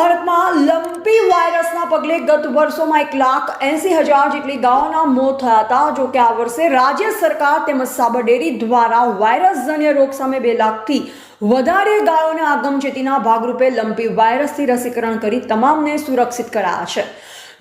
ભારતમાં લંપી વાયરસના પગલે ગત વર્ષોમાં એક લાખ એંસી હજાર જેટલી ગાયોના મોત થયા હતા. જો કે આ વર્ષે રાજ્ય સરકાર તેમજ સાબર ડેરી દ્વારા વાયરસજન્ય રોગ સામે બે લાખથી વધારે ગાયોને આગમચેતીના ભાગરૂપે લંપી વાયરસથી રસીકરણ કરી તમામને સુરક્ષિત કરાયા છે.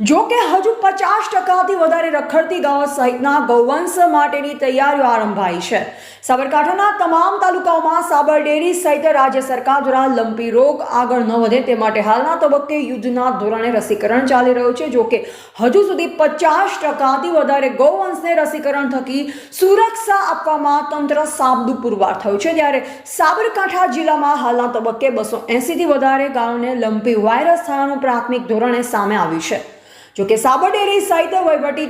જો કે હજુ પચાસ ટકાથી વધારે રખડતી ગાયો સહિતના ગૌવંશ માટેની તૈયારીઓ આરંભાઈ છે. સાબરકાંઠાના તમામ તાલુકાઓમાં સાબર ડેરી સહિત રાજ્ય સરકાર દ્વારા લંપી રોગ આગળ ન વધે તે માટે હાલના તબક્કે યુદ્ધના ધોરણે રસીકરણ ચાલી રહ્યું છે. જો કે હજુ સુધી પચાસ ટકાથી વધારે ગૌવંશને રસીકરણ થકી સુરક્ષા આપવામાં તંત્ર સાબદું પુરવાર થયું છે. ત્યારે સાબરકાંઠા જિલ્લામાં હાલના તબક્કે બસો એંસીથી વધારે ગાયોને લંપી વાયરસ થયાનું પ્રાથમિક ધોરણે સામે આવ્યું છે. જોકે સાબરડેરી સહિત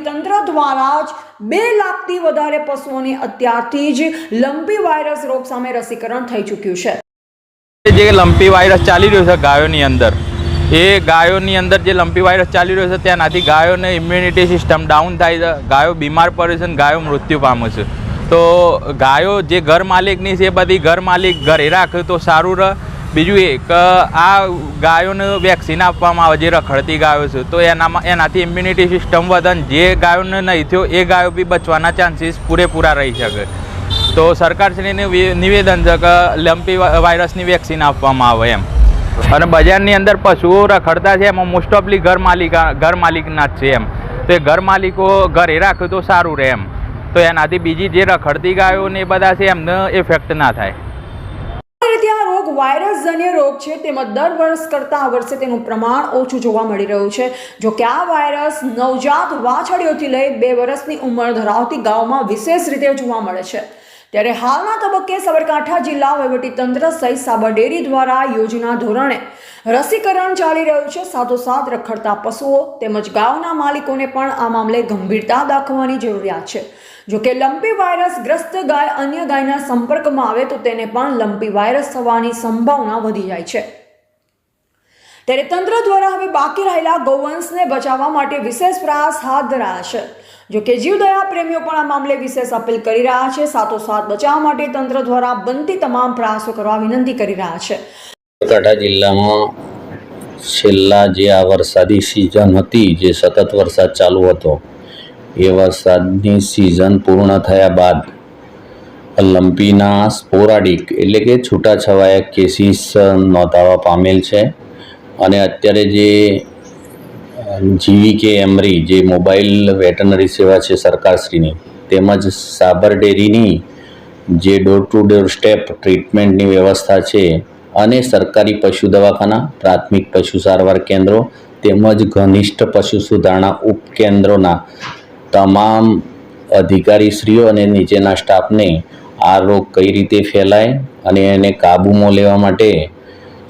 તંત્ર દ્વારા જ બે લાખથી વધારે પશુઓની અત્યારથી જ લંપી વાયરસ રોગ સામે રસીકરણ થઈ ચૂક્યું છે. જે લંપી વાયરસ ચાલી રહ્યો છે ગાયોની અંદર, એ ગાયોની અંદર જે લંપી વાયરસ ચાલી રહ્યો છે તેનાથી ગાયોને ઇમ્યુનિટી સિસ્ટમ ડાઉન થાય છે, ગાયો બીમાર પડે છે અને ગાયો મૃત્યુ પામે છે. તો ગાયો જે ઘર માલિકની છે, એ બધી ઘર માલિક ઘરે રાખે તો સારું રહે બીજું એ કે આ ગાયોને વેક્સિન આપવામાં આવે, જે રખડતી ગાયો છે, તો એનામાં એનાથી ઇમ્યુનિટી સિસ્ટમ વધન. જે ગાયોને નહીં થયો, એ ગાયો બી બચવાના ચાન્સીસ પૂરેપૂરા રહી શકે. તો સરકારશ્રીને નિવેદન છે કે લંપી વાયરસની વેક્સિન આપવામાં આવે એમ. અને બજારની અંદર પશુઓ રખડતા છે, એમાં મોસ્ટ ઓફલી ઘર માલિકા ઘર માલિકના જ છે એમ. તો એ ઘર માલિકો ઘરે રાખે તો સારું રહે એમ. તો એનાથી બીજી જે રખડતી ગાયો ને એ બધા છે, એમને ઇફેક્ટ ના થાય. વાયરસજન્ય રોગ છે તેમાં દર વર્ષ કરતાં આ વર્ષે તેનું પ્રમાણ ઓછું જોવા મળી રહ્યું છે. જો કે આ વાયરસ નવજાત વાછડીઓથી લઈ બે વર્ષની ઉંમર ધરાવતી ગાયોમાં વિશેષ રીતે જોવા મળે છે. ત્યારે હાલના તબક્કે સાબરકાંઠા જિલ્લા વહીવટીતંત્ર સહિત સાબરડેરી દ્વારા યોજના ધોરણે રસીકરણ ચાલી રહ્યું છે. સાથોસાથ રખડતા પશુઓ તેમજ ગાયોના માલિકોને પણ આ મામલે ગંભીરતા દાખવવાની જરૂરિયાત છે. જો કે લંપી વાયરસ ગ્રસ્ત ગાય અન્ય ગાયના સંપર્કમાં આવે તો તેને પણ લંપી વાયરસ થવાની સંભાવના વધી જાય છે. ત્યારે તંત્ર દ્વારા હવે બાકી રહેલા ગૌવંશને બચાવવા માટે વિશેષ પ્રયાસ હાથ ધરાયા છે. જો કે જીવદયા પ્રેમીઓ પણ આ મામલે વિશેષ અપીલ કરી રહ્યા છે. સાથોસાથ બચાવ માટે તંત્ર દ્વારા બનતી તમામ પ્રયાસો કરવા વિનંતી કરી રહ્યા છે. બનાસકાંઠા જિલ્લામાં છેલ્લા જે આ વરસાદી સિઝન હતી, જે સતત વરસાદ ચાલુ હતો, એ વરસાદની સિઝન પૂર્ણ થયા બાદ લંપીના સ્પોરાડિક એટલે કે છૂટાછવાયા કેસીસ નોંધાવા પામેલ છે. અને અત્યારે જે, જીવી કે એમરી જે મોબાઈલ વેટનરી સેવા છે સરકારશ્રીની, તેમજ સાબર ડેરીની જે ડોર ટુ ડોર સ્ટેપ ટ્રીટમેન્ટની વ્યવસ્થા છે અને સરકારી પશુ દવાખાના, પ્રાથમિક પશુ સારવાર કેન્દ્રો, તેમજ ઘનિષ્ઠ પશુ સુધારણા ઉપકેન્દ્રોના તમામ અધિકારીશ્રીઓ અને નીચેના સ્ટાફને આ રોગ કઈ રીતે ફેલાય અને એને કાબૂમાં લેવા માટે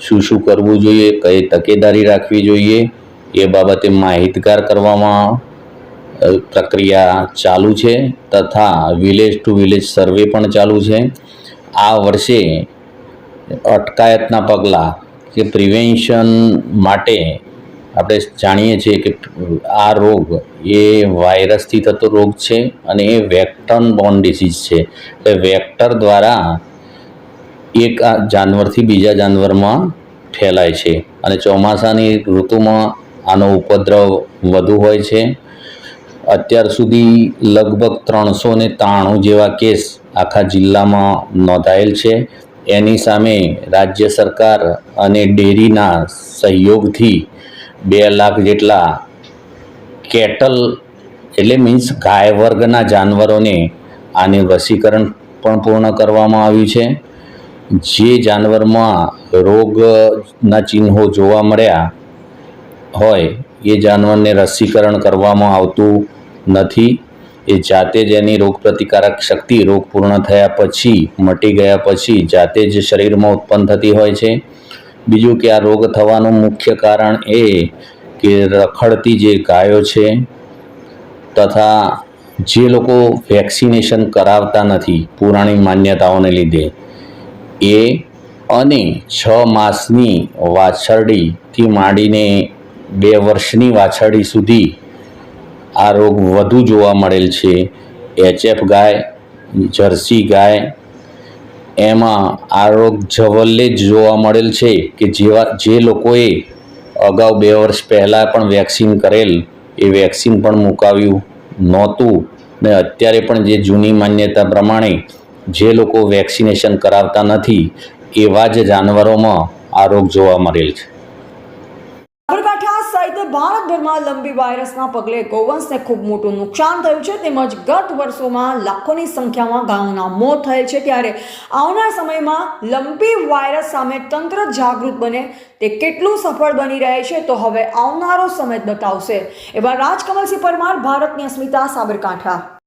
શું શું કરવું જોઈએ, કઈ તકેદારી રાખવી જોઈએ, એ બાબતે માહિતગાર કરવામાં પ્રક્રિયા ચાલુ છે તથા વિલેજ ટુ વિલેજ સર્વે પણ ચાલુ છે. આ વર્ષે અટકાયતના પગલાં કે પ્રિવેન્શન માટે આપણે જાણીએ છીએ કે આ રોગ એ વાયરસથી થતો રોગ છે અને એ વેક્ટર્ન બોર્ન ડિસીઝ છે. એટલે વેક્ટર દ્વારા એક જાનવરથી બીજા જાનવરમાં ફેલાય છે. અને ચોમાસાની ઋતુમાં આનો ઉપદ્રવ વધુ હોય છે. અત્યાર સુધી લગભગ ત્રણસો ને ત્રાણું જેવા કેસ આખા જિલ્લામાં નોંધાયેલ છે. એની સામે રાજ્ય સરકાર અને ડેરીના સહયોગથી બે લાખ જેટલા કેટલ એટલે મીન્સ ગાય વર્ગના જાનવરોને આને રસીકરણ પણ પૂર્ણ કરવામાં આવ્યું છે. જે જાનવરમાં રોગના ચિહ્નો જોવા મળ્યા હોય, એ જાનવરને રસીકરણ કરવામાં આવતું નથી. એ જાતે જ એની રોગપ્રતિકારક શક્તિ રોગ પૂર્ણ થયા પછી, મટી ગયા પછી જાતે જ શરીરમાં ઉત્પન્ન થતી હોય છે. બીજું કે આ રોગ થવાનું મુખ્ય કારણ એ કે રખડતી જે ગાયો છે તથા જે લોકો વેક્સિનેશન કરાવતા નથી, પુરાણી માન્યતાઓને લીધે. એ અને છ માસની વાછરડીથી માંડીને બે વર્ષની વાછરડી સુધી આ રોગ વધુ જોવા મળેલ છે. એચએફ ગાય, જર્સી ગાય, એમાં આ રોગ જવલ્લે જ જોવા મળેલ છે કે જેવા, જે લોકોએ અગાઉ બે વર્ષ પહેલાં પણ વેક્સિન કરેલ, એ વેક્સિન પણ મુકાવ્યું નહોતું. ને અત્યારે પણ જે જૂની માન્યતા પ્રમાણે જે લોકો વેક્સિનેશન કરાવતા નથી, એવા જ જાનવરોમાં આ રોગ જોવા મળેલ છે. સાબરકાંઠા સહિત ભારતભરમાં લંબી વાયરસના પગલે ગૌવંશને ખૂબ મોટું નુકસાન થયું છે, તેમજ ગત વર્ષોમાં લાખોની સંખ્યામાં ગાયોના મોત થયેલ છે. ત્યારે આવનાર સમયમાં લંબી વાયરસ સામે તંત્ર જાગૃત બને, તે કેટલું સફળ બની રહે છે, તો હવે આવનારો સમય બતાવશે. એવા રાજકમલસિંહ પરમાર, ભારતની અસ્મિતા, સાબરકાંઠા.